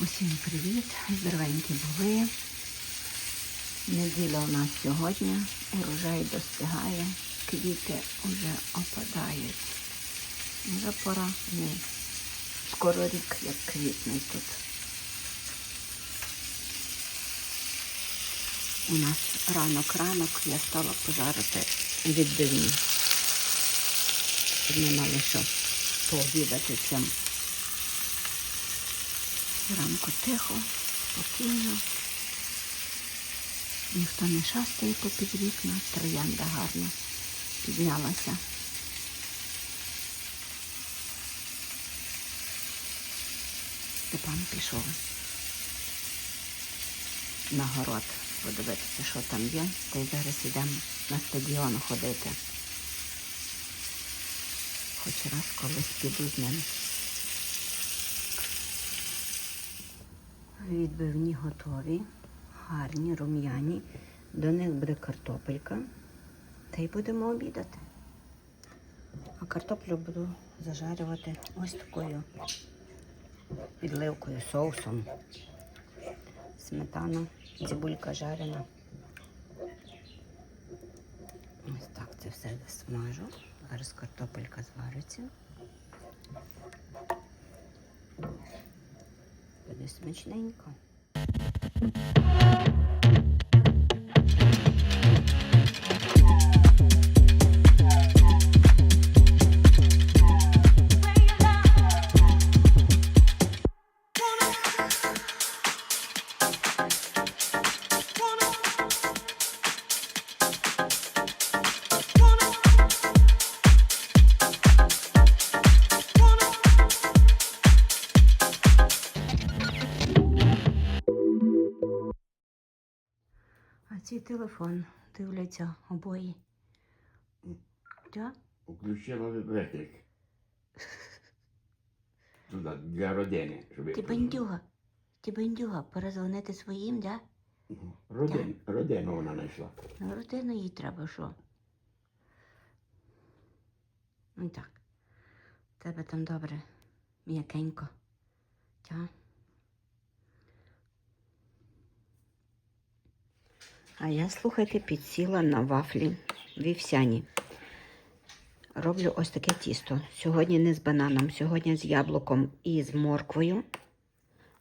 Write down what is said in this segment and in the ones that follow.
Усім привіт! Здоровенькі були. Неділя у нас сьогодні. Урожай достигає, квіти вже опадають. Вже пора не скоро рік, як квітнуть тут. У нас ранок-ранок я стала пожарити відбивні. Щоб ми мали що пообідати цим. Зранку тихо, спокійно. Ніхто не шастає попід вікна, троянда гарно піднялася. Степан пішов на город подивитися, що там є. Та й зараз йдемо на стадіон ходити. Хоч раз колись піду з ним. Відбивні готові, гарні, рум'яні. До них буде картопелька. Та й будемо обідати. А картоплю буду зажарювати ось такою підливкою, соусом. Сметана, цибулька жарена. Ось так це все засмажу. Зараз картопелька звариться. Буде смачненько. Цей телефон дивляться обоє. Да? Включила електрик. Туди, для родини. Щоб Ти бандюга. Ти бандюга, перезвонити своїм, да? Родин, родину вона знайшла. Ну, родину їй треба що? Ну так. Тебе там добре, м'якенько. Тя? А я, слухайте, підсіла на вафлі вівсяні. Роблю ось таке тісто. Сьогодні не з бананом, сьогодні з яблуком і з морквою.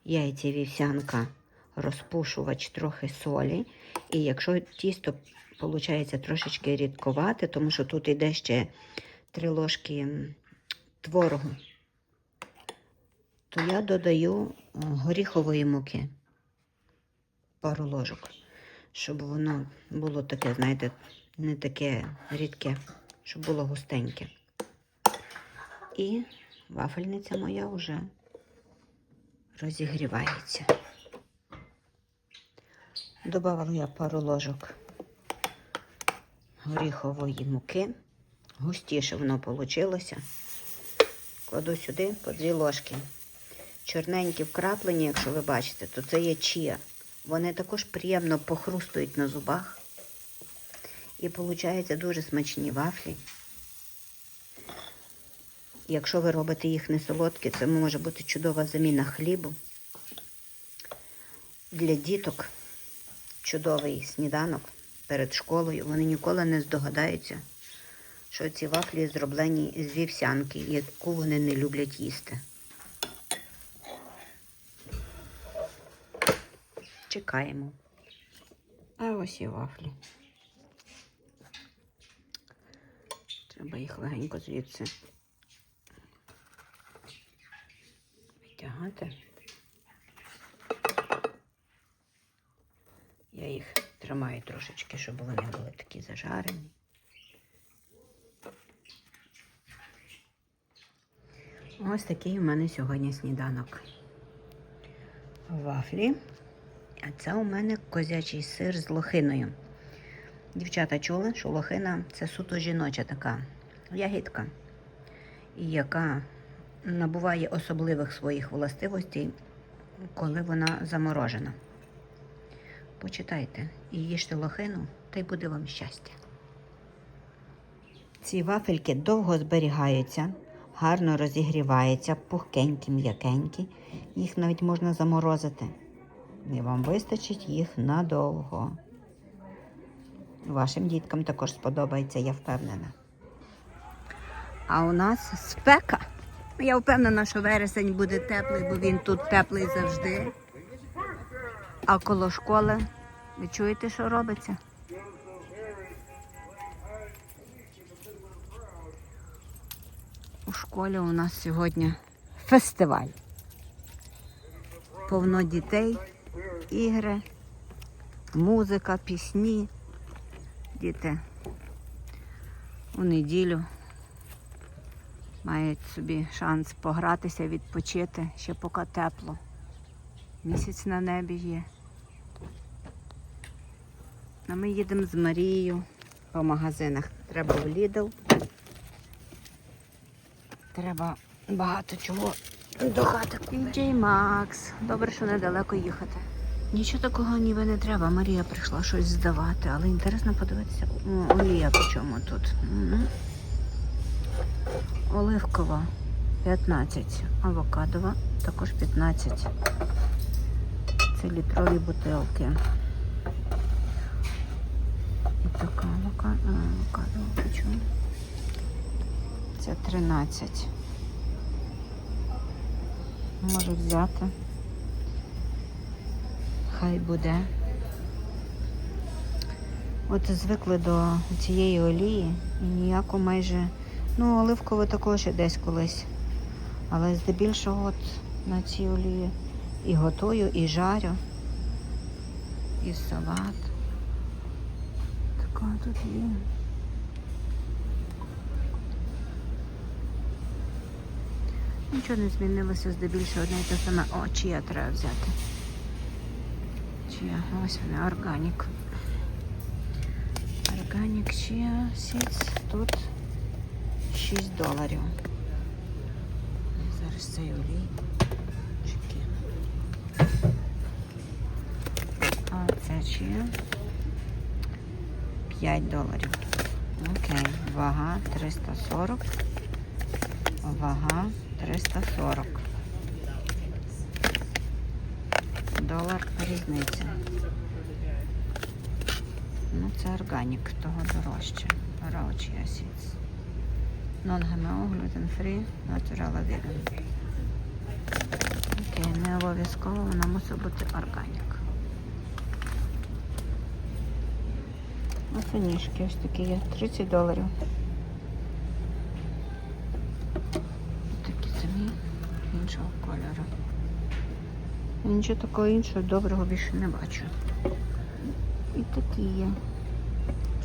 Яйця вівсянка, розпушувач трохи солі. І якщо тісто виходить трошечки рідковате, тому що тут йде ще три ложки творогу, то я додаю е, горіхової муки, пару ложок, щоб воно було таке, знаєте, не таке рідке, щоб було густеньке. І вафельниця моя вже розігрівається. Добавила я пару ложок горіхової муки. Густіше воно вийшло. Кладу сюди по дві ложки. Чорненькі вкраплені, якщо ви бачите, то це є чія. Вони також приємно похрустують на зубах. І виходить дуже смачні вафлі. Якщо ви робите їх не солодкі, це може бути чудова заміна хлібу. Для діток чудовий сніданок перед школою. Вони ніколи не здогадаються, що ці вафлі зроблені з вівсянки, яку вони не люблять їсти. Чекаємо. А ось і вафлі. Треба їх легенько звідси витягати. Я їх тримаю трошечки, щоб вони були такі зажарені. Ось такий у мене сьогодні сніданок. Вафлі. А це у мене козячий сир з лохиною. Дівчата чули, що лохина це суто жіноча така ягідка, яка набуває особливих своїх властивостей, коли вона заморожена. Почитайте і їжте лохину, та й буде вам щастя. Ці вафельки довго зберігаються, гарно розігрівається, пухкенькі, м'якенькі. Їх навіть можна заморозити. І вам вистачить їх надовго. Вашим діткам також сподобається, я впевнена. А у нас спека. Я впевнена, що вересень буде теплий, бо він тут теплий завжди. А коло школи, ви чуєте, що робиться? У школі у нас сьогодні фестиваль. Повно дітей, ігри, музика, пісні. Діти у неділю мають собі шанс погратися, відпочити, ще поки тепло. Місяць на небі є. А ми їдемо з Марією по магазинах. Треба в Lidl. Треба багато чого до хати. Джей Макс. Добре, що недалеко їхати. Нічого такого ніби не треба. Марія прийшла щось здавати, але інтересно подивитися. Олія по чому тут. Мгм. Оливкова 15, авокадова також 15. Це літрові бутилки. І така авокадо, авокадова по чому? Це 13. Може взяти. Хай буде. От звикли до цієї олії і ніяко майже. Ну, оливкове також десь колись. Але здебільшого от на цій олії і готую, і жарю, і салат. Така тут є. Нічого не змінилося здебільшого одне і те саме. О, чия треба взяти. Чия, ось вона, органік. Органік чия сіц тут 6 доларів. Зараз цей олій. Чеки. А це чия? 5 доларів. Окей, вага 340. Вага 340. Долар різниця. Ну, це органік, того дорожче. Раучі асіц. Non-GMO, gluten-free, natural vegan. Окей, не обов'язково вона мусить бути органік. Оце ніжки ось такі є. 30 доларів. Такі самі іншого кольору. Нічого такого іншого доброго більше не бачу. І такі є.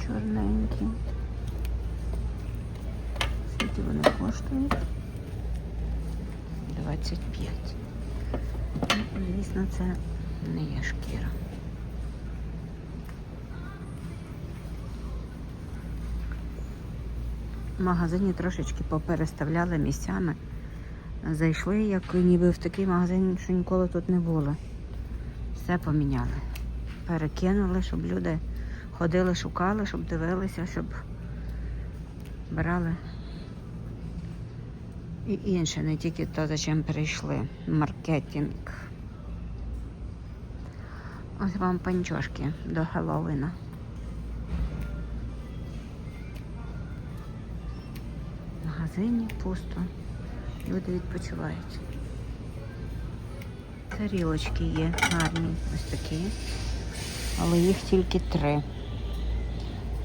Чорненькі. Скільки вони коштують? 25. Ну, звісно, це не є шкіра. В магазині трошечки попереставляли місцями. Зайшли, як ніби в такий магазин, що ніколи тут не було. Все поміняли. Перекинули, щоб люди ходили, шукали, щоб дивилися, щоб брали. І інше, не тільки то, за чим прийшли. Маркетинг. Ось вам панчошки до Хеллоуіна. В магазині пусто. Люди відпочивають. Тарілочки є гарні, ось такі. Але їх тільки три.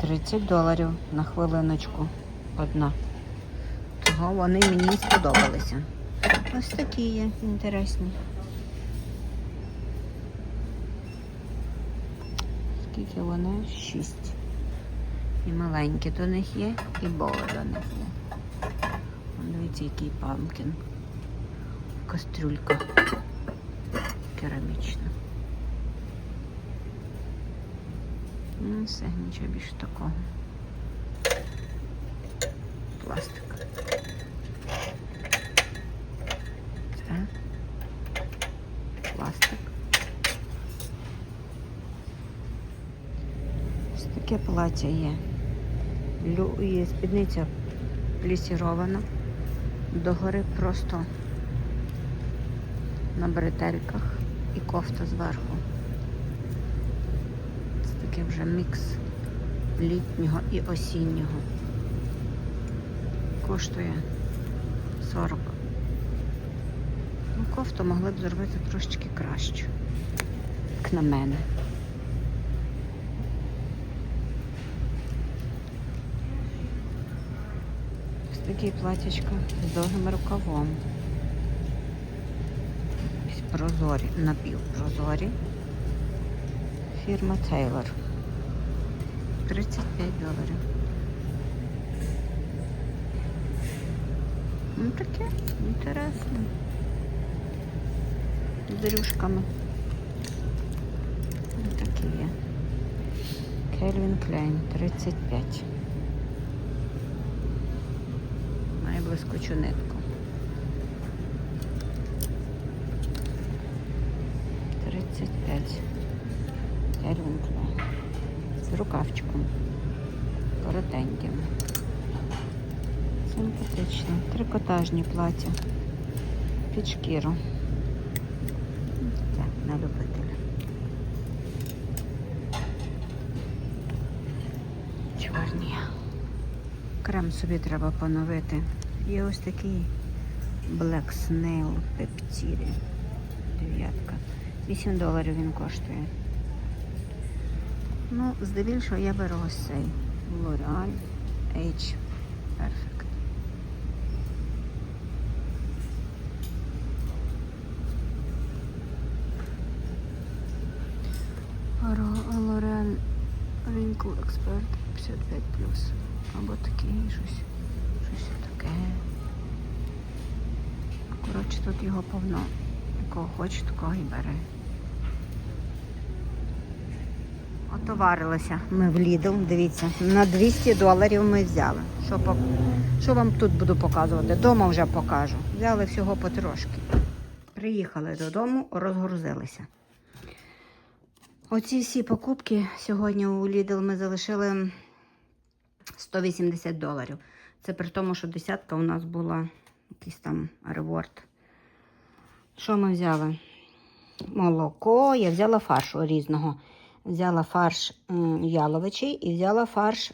30 доларів на хвилиночку одна. Того вони мені сподобалися. Ось такі є інтересні. Скільки вони? Шість. І маленькі до них є, і боли до них є. Дивіться, який памкін. Кастрюлька керамічна. Ну, все, нічого більше такого. Пластик. Це пластик. Ось таке плаття є. І спідниця плісірована. Догори просто на бретельках і кофта зверху. Це таке вже мікс літнього і осіннього. Коштує 40. Ну, кофту могли б зробити трошечки краще, як на мене. Такі платячка з довгим рукавом. Прозорі, напівпрозорі. Фірма Taylor. 35 доларів. Ну таке інтересне. З рюшками. Ось такі є. Кельвін Клейн 35. Має блискучу нитку. 35. Кельвін. З рукавчиком. Коротеньким. Симпатично. Трикотажні плаття. Під шкіру. Так, на любителя. Чорні. Крем собі треба поновити. Є ось такий Black Snail Peptide. Дев'ятка. 8 доларів він коштує. Ну, здебільшого я беру ось цей L'Oreal H Perfect. L'Oreal Wrinkle Expert 55 Або такий щось. Щось таке. Коротше, тут його повно. Кого хоче, такого і бере. Отоварилися ми в Lidl, дивіться, на 200 доларів ми взяли. Що, по... Що вам тут буду показувати? Дома вже покажу. Взяли всього потрошки. Приїхали додому, розгрузилися. Оці всі покупки сьогодні у Lidl ми залишили 180 доларів. Це при тому, що десятка у нас була якийсь там реворд. Що ми взяли? Молоко, я взяла фаршу різного. Взяла фарш яловичий і взяла фарш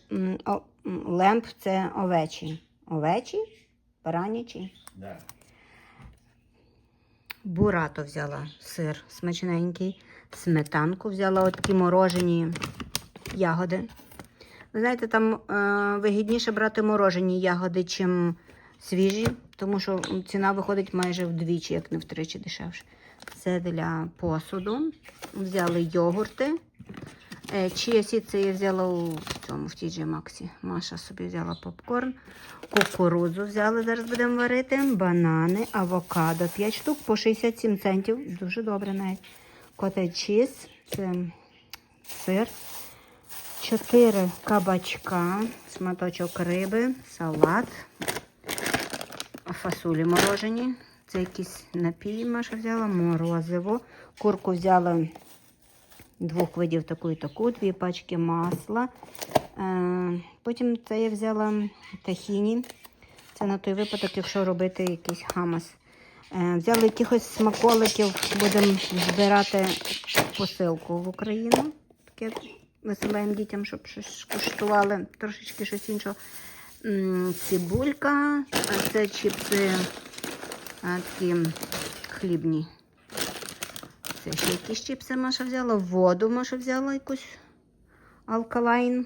лемп це овечий. Овечий? Баранячий? Да. Бурато взяла сир смачненький, сметанку взяла от такі морожені ягоди. Ви знаєте, там е, вигідніше брати морожені ягоди, чим свіжі, тому що ціна виходить майже вдвічі, як не втричі дешевше. Це для посуду. Взяли йогурти. Е, Чия це я взяла у цьому в TJ Maxx. Маша собі взяла попкорн. Кукурудзу взяли, зараз будемо варити. Банани, авокадо. 5 штук по 67 центів. Дуже добре навіть. Чіз. Це сир. 4 кабачка, шматочок риби, салат, фасолі морожені. Це якісь напій Маша взяла, морозиво. Курку взяла двох видів таку і таку, дві пачки масла. Е, потім це я взяла тахіні. Це на той випадок, якщо робити якийсь хамас. Е, взяли якихось смаколиків, будемо збирати посилку в Україну. Веселаємо дітям, щоб щось куштували, трошечки щось іншого. Цибулька, а це чіпси а, такі хлібні. Це ще якісь чіпси Маша взяла, воду Маша взяла якусь алкалайн,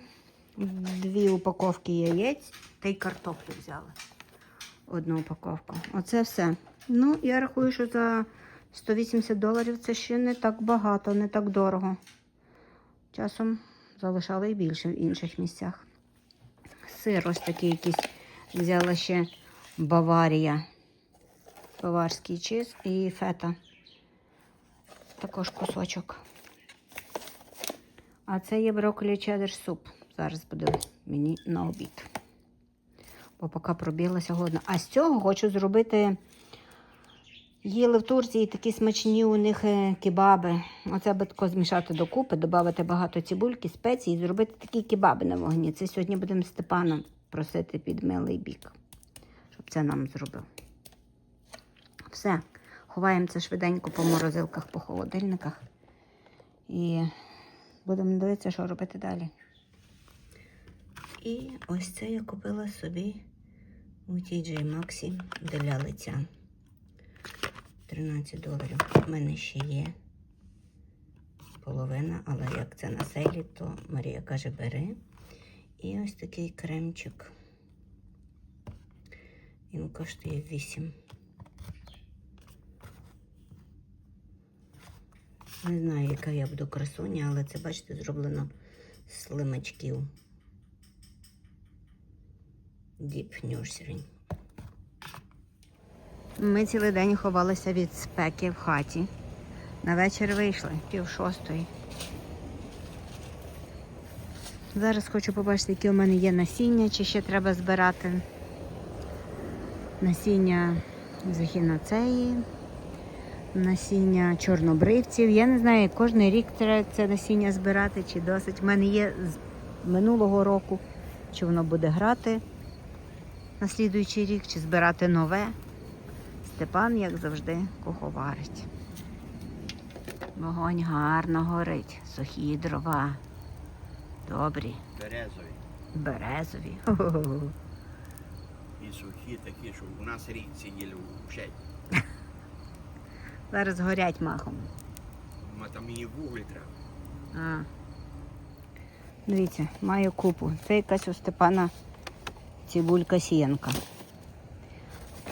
дві упаковки яєць та й картоплю взяла. Одну упаковку. Оце все. Ну, я рахую, що за 180 доларів це ще не так багато, не так дорого. Часом залишали і більше в інших місцях. Сир ось такий якийсь взяла ще Баварія. Баварський чиз і фета. Також кусочок. А це є брокколі чеддер суп. Зараз буде мені на обід. Бо поки пробіглася годно. А з цього хочу зробити. Їли в Турції такі смачні у них е, кебаби. Оце би змішати докупи, додати багато цибульки, спецій і зробити такі кебаби на вогні. Це сьогодні будемо Степана просити під милий бік, щоб це нам зробив. Все. Ховаємо це швиденько по морозилках, по холодильниках. І будемо дивитися, що робити далі. І ось це я купила собі у TJ Maxx для лиця. 13 доларів. У мене ще є половина, але як це на сейлі, то Марія каже, бери. І ось такий кремчик. Він коштує 8. Не знаю, яка я буду красуня, але це, бачите, зроблено з слимачків. Deep Nursery. Ми цілий день ховалися від спеки в хаті. На вечір вийшли, пів шостої. Зараз хочу побачити, які у мене є насіння, чи ще треба збирати насіння захінацеї, насіння чорнобривців. Я не знаю, кожен рік треба це насіння збирати, чи досить. У мене є з минулого року, чи воно буде грати на слідуючий рік, чи збирати нове. Степан, як завжди, куховарить. Вогонь гарно горить, сухі дрова. Добрі, Березові. березові. І сухі такі, що у нас рік сиділи в щель. Зараз горять махом. Ма там мені вуглі треба. А. Дивіться, маю купу. Це якась у Степана цибулька сіянка.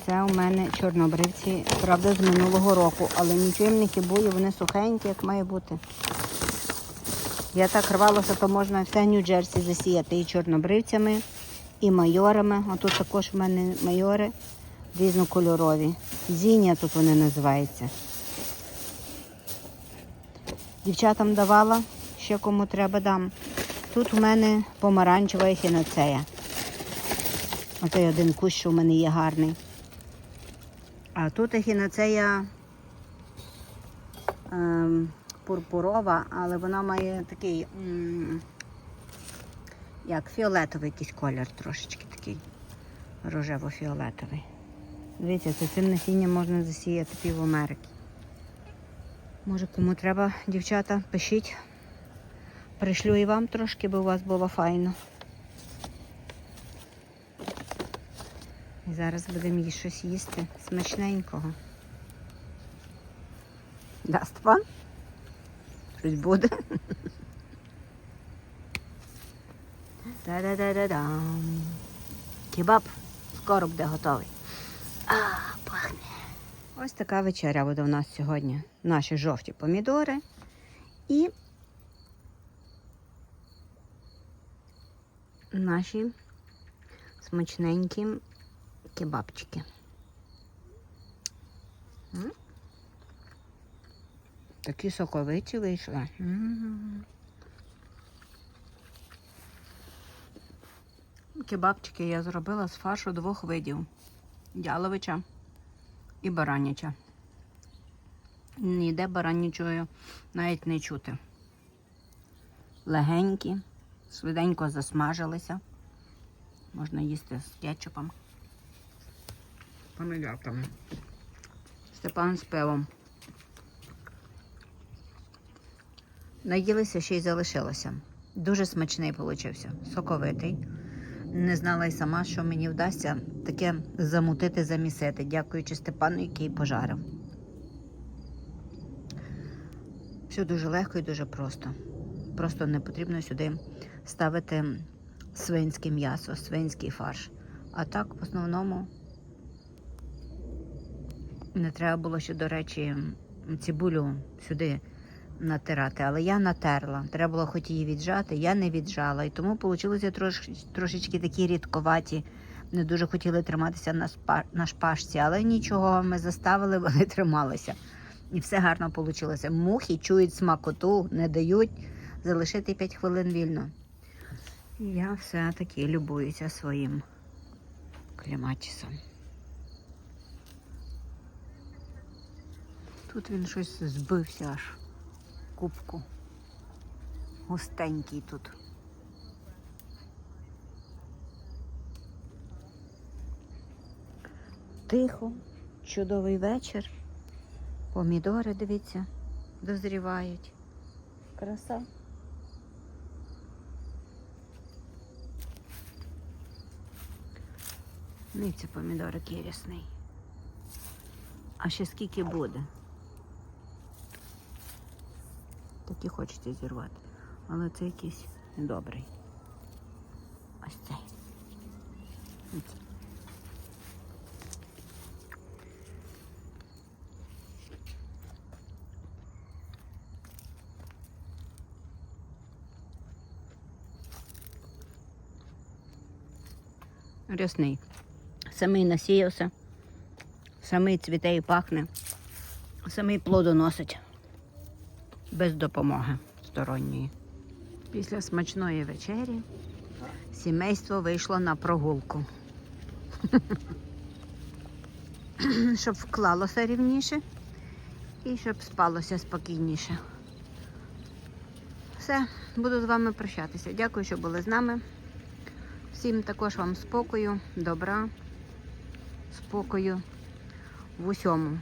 Це у мене чорнобривці, правда, з минулого року, але нічого їм не хібує, вони сухенькі, як має бути. Я так рвалася, то можна все Нью-Джерсі засіяти і чорнобривцями, і майорами. А тут також в мене майори різнокольорові. Зіння тут вони називаються. Дівчатам давала, ще кому треба дам. Тут у мене помаранчева ехінацея. Оцей один кущ, що у мене є гарний. А тут ехінацея ем, пурпурова, але вона має такий, м, як фіолетовий якийсь колір, трошечки такий рожево-фіолетовий. Дивіться, це цим насінням можна засіяти пів Америки. Може, кому треба, дівчата, пишіть. Пришлю і вам трошки, бо у вас було файно. І зараз будемо їй щось їсти смачненького. Да, Степан? Щось буде. Та-да-да-да-дам. Кебаб скоро буде готовий. А, пахне. Ось така вечеря буде у нас сьогодні. Наші жовті помідори і наші смачненькі кебабчики. Такі соковиті вийшли. М. Кебабчики я зробила з фаршу двох видів: яловича і бараняча. Ніде баранячої навіть не чути. Легенькі, швиденько засмажилися. Можна їсти з кетчупом. Помідорками. Степан з пивом. Наїлися ще й залишилося. Дуже смачний получився, соковитий. Не знала й сама, що мені вдасться таке замутити, замісити, дякуючи Степану, який пожарив. Все дуже легко і дуже просто. Просто не потрібно сюди ставити свинське м'ясо, свинський фарш. А так, в основному, не треба було ще, до речі, цибулю сюди натирати, але я натерла. Треба було хоч її віджати, я не віджала. І тому вийшло трош, трошечки такі рідковаті. Не дуже хотіли триматися на, спа, на шпажці, але нічого, ми заставили, вони трималися. І все гарно вийшло. Мухи чують смакоту, не дають залишити 5 хвилин вільно. Я все-таки любуюся своїм кліматісом. Тут він щось збився аж кубку. Густенький тут. Тихо, чудовий вечір. Помідори, дивіться, дозрівають. Краса. Дивіться, помідорик є рясний. А ще скільки буде? Такі хочеться зірвати. Але це якийсь недобрий. Ось цей. Рясний. Самий насіявся, самий цвіте і пахне, самий плодоносить без допомоги сторонньої. Після смачної вечері сімейство вийшло на прогулку. щоб вклалося рівніше і щоб спалося спокійніше. Все, буду з вами прощатися. Дякую, що були з нами. Всім також вам спокою, добра, спокою в усьому.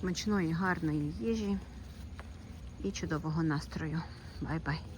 Смачної, гарної їжі і чудового настрою. Бай-бай.